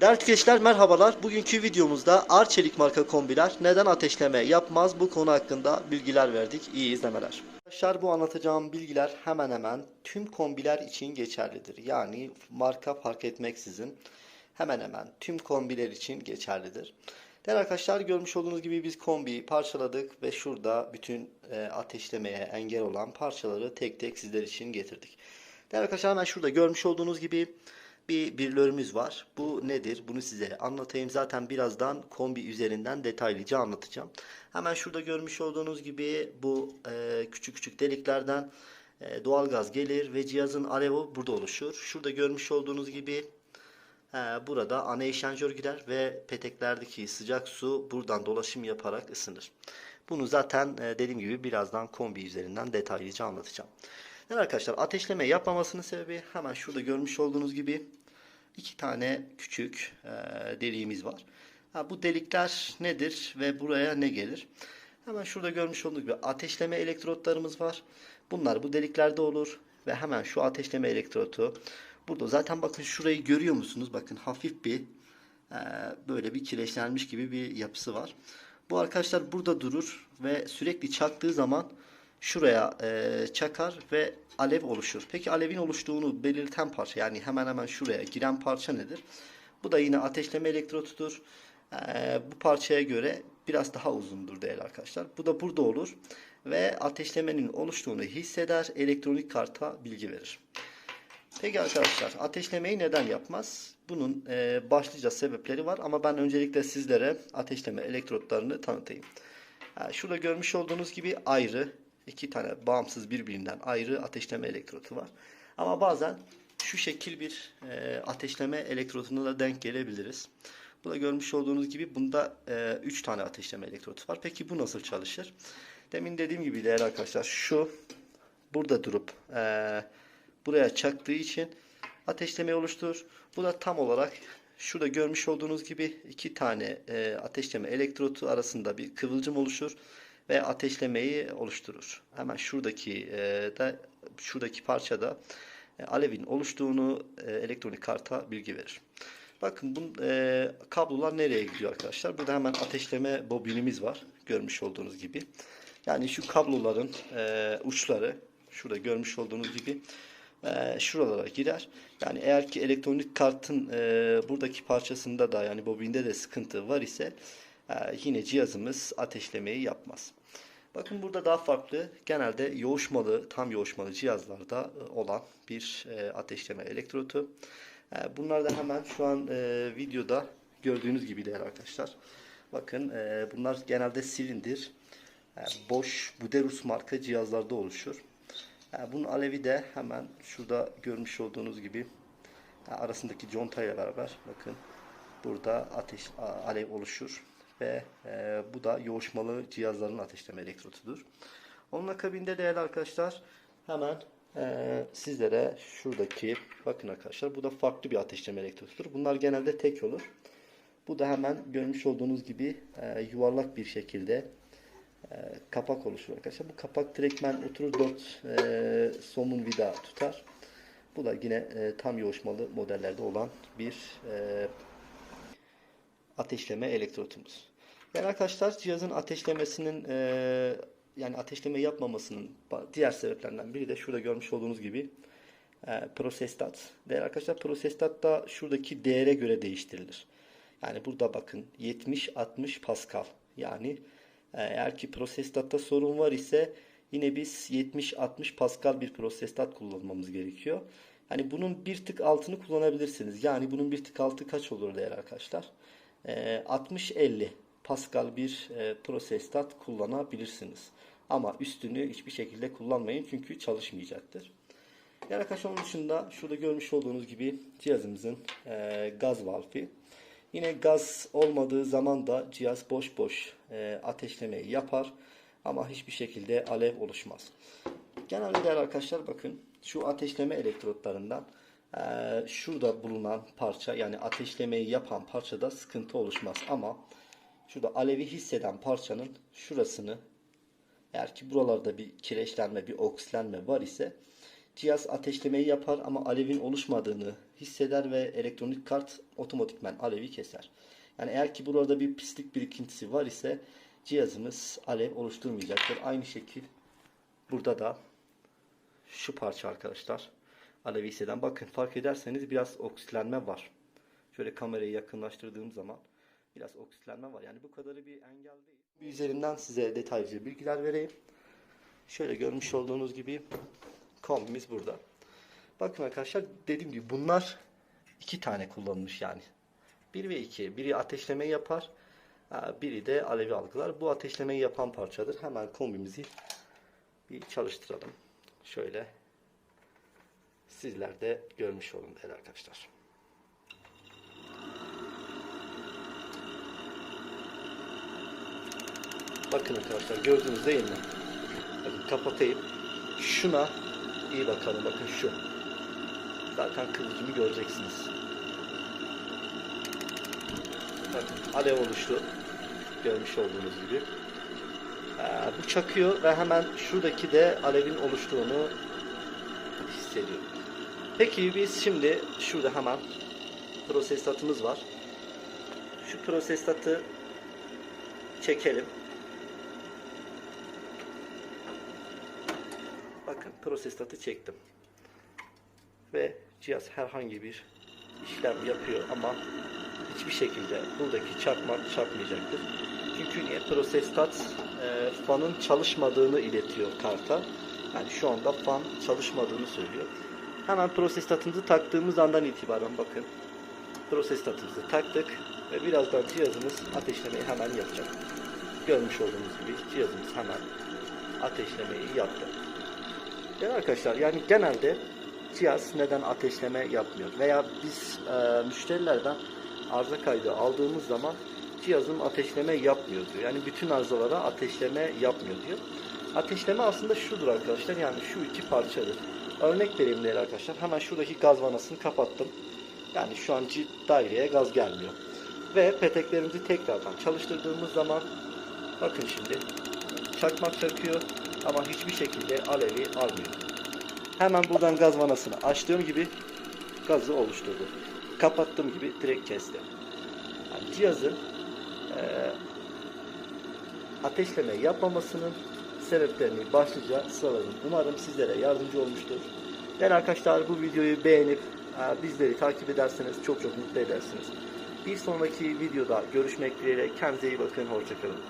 Değerli tüketiciler merhabalar. Bugünkü videomuzda Arçelik marka kombiler neden ateşleme yapmaz bu konu hakkında bilgiler verdik. İyi izlemeler. Arkadaşlar bu anlatacağım bilgiler hemen hemen tüm kombiler için geçerlidir. Yani marka fark etmeksizin hemen hemen tüm kombiler için geçerlidir. Değerli arkadaşlar görmüş olduğunuz gibi biz kombiyi parçaladık ve şurada bütün e, ateşlemeye engel olan parçaları tek tek sizler için getirdik. Değerli arkadaşlar hemen şurada görmüş olduğunuz gibi bir birlörümüz var. Bu nedir? Bunu size anlatayım. Zaten birazdan kombi üzerinden detaylıca anlatacağım. Hemen şurada görmüş olduğunuz gibi bu e, küçük küçük deliklerden e, doğalgaz gelir ve cihazın alevi burada oluşur. Şurada görmüş olduğunuz gibi e, burada ana eşanjör gider ve peteklerdeki sıcak su buradan dolaşım yaparak ısınır. Bunu zaten e, dediğim gibi birazdan kombi üzerinden detaylıca anlatacağım. Evet arkadaşlar ateşleme yapmamasının sebebi hemen şurada görmüş olduğunuz gibi iki tane küçük e, deliğimiz var. Ha, bu delikler nedir ve buraya ne gelir? Hemen şurada görmüş olduğunuz gibi ateşleme elektrotlarımız var. Bunlar bu deliklerde olur ve hemen şu ateşleme elektrotu burada zaten bakın şurayı görüyor musunuz? Bakın hafif bir e, böyle bir kireçlenmiş gibi bir yapısı var. Bu arkadaşlar burada durur ve sürekli çaktığı zaman şuraya e, çakar ve alev oluşur. Peki alevin oluştuğunu belirten parça yani hemen hemen şuraya giren parça nedir? Bu da yine ateşleme elektrotudur. E, bu parçaya göre biraz daha uzundur değerli arkadaşlar. Bu da burada olur ve ateşlemenin oluştuğunu hisseder. Elektronik karta bilgi verir. Peki arkadaşlar ateşlemeyi neden yapmaz? Bunun e, başlıca sebepleri var ama ben öncelikle sizlere ateşleme elektrotlarını tanıtayım. Ha, şurada görmüş olduğunuz gibi ayrı iki tane bağımsız birbirinden ayrı ateşleme elektrotu var. Ama bazen şu şekil bir e, ateşleme elektrotuna da denk gelebiliriz. Bu da görmüş olduğunuz gibi bunda 3 tane ateşleme elektrotu var. Peki bu nasıl çalışır? Demin dediğim gibi değerli arkadaşlar şu burada durup e, buraya çaktığı için ateşlemeyi oluşturur. Bu da tam olarak şurada görmüş olduğunuz gibi iki tane e, ateşleme elektrotu arasında bir kıvılcım oluşur ve ateşlemeyi oluşturur. Hemen şuradaki e, da şuradaki parçada e, alevin oluştuğunu e, elektronik karta bilgi verir. Bakın bu e, kablolar nereye gidiyor arkadaşlar? Burada hemen ateşleme bobinimiz var. Görmüş olduğunuz gibi. Yani şu kabloların e, uçları şurada görmüş olduğunuz gibi e, şuralara girer. Yani eğer ki elektronik kartın e, buradaki parçasında da yani bobinde de sıkıntı var ise yine cihazımız ateşlemeyi yapmaz. Bakın burada daha farklı genelde yoğuşmalı tam yoğuşmalı cihazlarda e, olan bir e, ateşleme elektrotu. E, bunlar da hemen şu an e, videoda gördüğünüz gibi değerli arkadaşlar. Bakın bunlar genelde silindir. E, boş Buderus marka cihazlarda oluşur. Bunun alevi de hemen şurada görmüş olduğunuz gibi arasındaki contayla beraber bakın burada ateş alev oluşur ve e, bu da yoğuşmalı cihazların ateşleme elektrotudur. Onun akabinde değerli arkadaşlar hemen e, sizlere şuradaki bakın arkadaşlar bu da farklı bir ateşleme elektrotudur. Bunlar genelde tek olur. Bu da hemen görmüş olduğunuz gibi e, yuvarlak bir şekilde e, kapak oluşur arkadaşlar. Bu kapak direktmen oturur 4 e, somun vida tutar. Bu da yine e, tam yoğuşmalı modellerde olan bir e, ateşleme elektrotumuz. Yani arkadaşlar cihazın ateşlemesinin e, yani ateşleme yapmamasının diğer sebeplerinden biri de şurada görmüş olduğunuz gibi e, prosestat. Değerli arkadaşlar prosestat da şuradaki değere göre değiştirilir. Yani burada bakın 70-60 Pascal. Yani eğer ki prosestatta sorun var ise yine biz 70-60 Pascal bir prosestat kullanmamız gerekiyor. Yani bunun bir tık altını kullanabilirsiniz. Yani bunun bir tık altı kaç olur değerli arkadaşlar? E, 60-50 Pascal bir e, prosestat kullanabilirsiniz. Ama üstünü hiçbir şekilde kullanmayın çünkü çalışmayacaktır. Arkadaşlar onun dışında şurada görmüş olduğunuz gibi cihazımızın e, gaz valfi. Yine gaz olmadığı zaman da cihaz boş boş e, ateşlemeyi yapar ama hiçbir şekilde alev oluşmaz. Genelde arkadaşlar bakın şu ateşleme elektrotlarından e, şurada bulunan parça yani ateşlemeyi yapan parçada sıkıntı oluşmaz ama şurada alevi hisseden parçanın şurasını eğer ki buralarda bir kireçlenme bir oksitlenme var ise cihaz ateşlemeyi yapar ama alevin oluşmadığını hisseder ve elektronik kart otomatikman alevi keser. Yani eğer ki burada bir pislik birikintisi var ise cihazımız alev oluşturmayacaktır. Aynı şekil burada da şu parça arkadaşlar alevi. Bakın fark ederseniz biraz oksitlenme var. Şöyle kamerayı yakınlaştırdığım zaman biraz oksitlenme var. Yani bu kadarı bir engel değil. Bir üzerinden size detaylıca bilgiler vereyim. Şöyle görmüş olduğunuz gibi kombimiz burada. Bakın arkadaşlar dediğim gibi bunlar iki tane kullanılmış yani. Bir ve iki. Biri ateşlemeyi yapar. Biri de alevi algılar. Bu ateşlemeyi yapan parçadır. Hemen kombimizi bir çalıştıralım. Şöyle sizler de görmüş olun değerli arkadaşlar. Bakın arkadaşlar gördünüz değil mi? Bakın kapatayım. Şuna iyi bakalım. Bakın şu. Zaten kıvılcımı göreceksiniz. Bakın alev oluştu. Görmüş olduğunuz gibi. Ee, bu çakıyor ve hemen şuradaki de alevin oluştuğunu hissediyorum. Peki biz şimdi şurada hemen prosestatımız var. Şu prosestatı çekelim. Bakın prosestatı çektim. Ve cihaz herhangi bir işlem yapıyor ama hiçbir şekilde buradaki çarpma çarpmayacaktır. Çünkü niye? Prosestat e, fanın çalışmadığını iletiyor karta. Yani şu anda fan çalışmadığını söylüyor. Hemen prosestatımızı taktığımız andan itibaren bakın. Prosestatımızı taktık ve birazdan cihazımız ateşlemeyi hemen yapacak. Görmüş olduğunuz gibi cihazımız hemen ateşlemeyi yaptı. Evet arkadaşlar yani genelde cihaz neden ateşleme yapmıyor veya biz e, müşterilerden arıza kaydı aldığımız zaman cihazım ateşleme yapmıyor diyor. Yani bütün arızalara ateşleme yapmıyor diyor. Ateşleme aslında şudur arkadaşlar yani şu iki parçadır. Örnek vereyim değerli arkadaşlar. Hemen şuradaki gaz vanasını kapattım. Yani şu an daireye gaz gelmiyor. Ve peteklerimizi tekrardan çalıştırdığımız zaman bakın şimdi çakmak çakıyor ama hiçbir şekilde alevi almıyor. Hemen buradan gaz vanasını açtığım gibi gazı oluşturdu. Kapattığım gibi direkt kesti. Yani cihazın eee ateşleme yapmamasının sebeplerini başlıca sıraladım. Umarım sizlere yardımcı olmuştur. Değerli arkadaşlar bu videoyu beğenip e, bizleri takip ederseniz çok çok mutlu edersiniz. Bir sonraki videoda görüşmek dileğiyle kendinize iyi bakın. Hoşçakalın.